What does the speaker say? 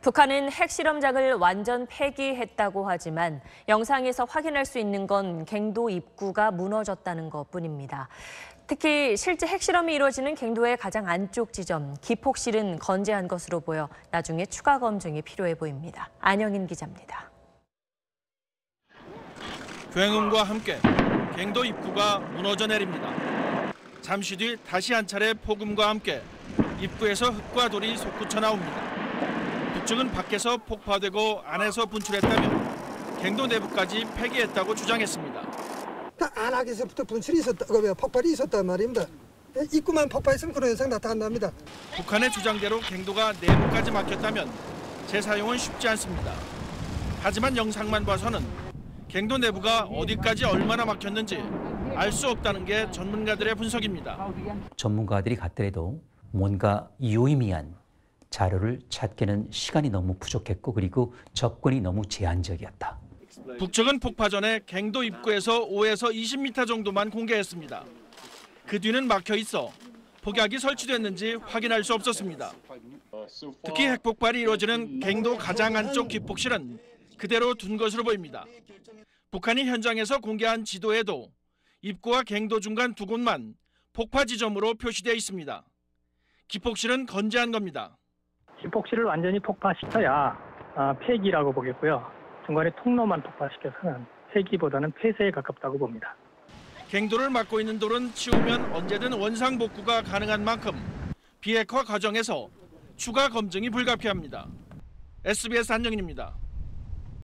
북한은 핵실험장을 완전 폐기했다고 하지만 영상에서 확인할 수 있는 건 갱도 입구가 무너졌다는 것뿐입니다. 특히 실제 핵실험이 이루어지는 갱도의 가장 안쪽 지점 기폭실은 건재한 것으로 보여 나중에 추가 검증이 필요해 보입니다. 안영인 기자입니다. 굉음과 함께 갱도 입구가 무너져 내립니다. 잠시 뒤 다시 한 차례 폭음과 함께 입구에서 흙과 돌이 솟구쳐 나옵니다. 북측은 밖에서 폭파되고 안에서 분출했다며 갱도 내부까지 폐기했다고 주장했습니다. 다 안하게서부터 분출이 있었다, 그 폭발이 있었단 말입니다. 입구만 폭파했으면 그런 현상 나타난답니다. 북한의 주장대로 갱도가 내부까지 막혔다면 재사용은 쉽지 않습니다. 하지만 영상만 봐서는 갱도 내부가 어디까지 얼마나 막혔는지 알 수 없다는 게 전문가들의 분석입니다. 전문가들이 갔더라도 뭔가 유의미한 자료를 찾기는 시간이 너무 부족했고 그리고 접근이 너무 제한적이었다. 북측은 폭파 전에 갱도 입구에서 5에서 20m 정도만 공개했습니다. 그 뒤는 막혀 있어 폭약이 설치됐는지 확인할 수 없었습니다. 특히 핵폭발이 이루어지는 갱도 가장 안쪽 기폭실은 그대로 둔 것으로 보입니다. 북한이 현장에서 공개한 지도에도 입구와 갱도 중간 두 곳만 폭파 지점으로 표시되어 있습니다. 기폭실은 건재한 겁니다. 기폭실을 완전히 폭파시켜야 아, 폐기라고 보겠고요. 중간에 통로만 폭파시켜서는 폐기보다는 폐쇄에 가깝다고 봅니다. 갱도를 막고 있는 돌은 치우면 언제든 원상 복구가 가능한 만큼 비핵화 과정에서 추가 검증이 불가피합니다. SBS 한정인입니다.